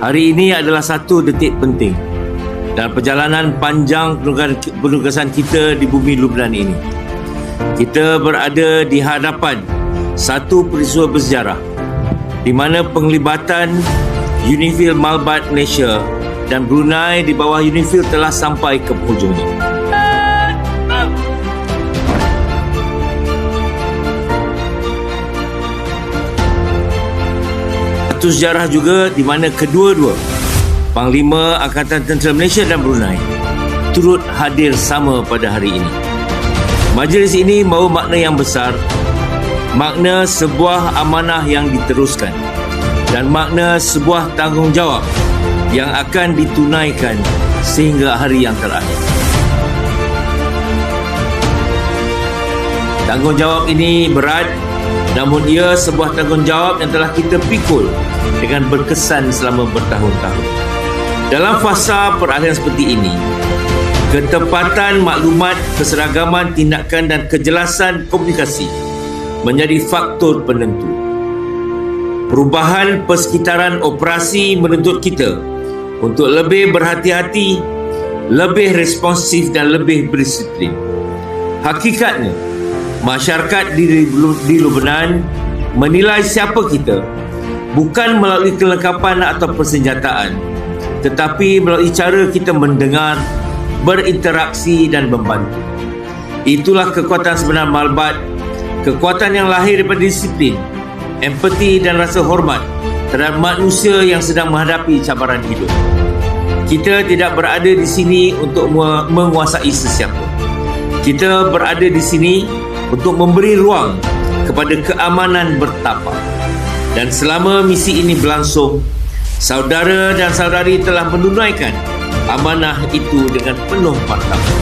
Hari ini adalah satu detik penting dalam perjalanan panjang penugasan kita di bumi Lubnan ini. Kita berada di hadapan satu peristiwa bersejarah di mana penglibatan Unifil Malbat Malaysia dan Brunei di bawah Unifil telah sampai ke penghujungnya. Satu sejarah juga di mana kedua-dua Panglima Angkatan Tentera Malaysia dan Brunei turut hadir sama pada hari ini. Majlis ini membawa makna yang besar, makna sebuah amanah yang diteruskan dan makna sebuah tanggungjawab yang akan ditunaikan sehingga hari yang terakhir. Tanggungjawab ini berat Namun ia sebuah tanggungjawab yang telah kita pikul dengan berkesan selama bertahun-tahun. Dalam fasa peralihan seperti ini, ketepatan maklumat, keseragaman tindakan dan kejelasan komunikasi menjadi faktor penentu. Perubahan persekitaran operasi menuntut kita untuk lebih berhati-hati, lebih responsif dan lebih berdisiplin. Hakikatnya, masyarakat di, di Lubnan menilai siapa kita. Bukan melalui kelengkapan atau persenjataan tetapi melalui cara kita mendengar berinteraksi dan membantu. Itulah kekuatan sebenar Malbat kekuatan yang lahir daripada disiplin empati dan rasa hormat terhadap manusia yang sedang menghadapi cabaran hidup. Kita tidak berada di sini untuk menguasai sesiapa. Kita berada di sini untuk memberi ruang kepada keamanan bertapa. Dan selama misi ini berlangsung, saudara dan saudari telah menunaikan amanah itu dengan penuh martabat.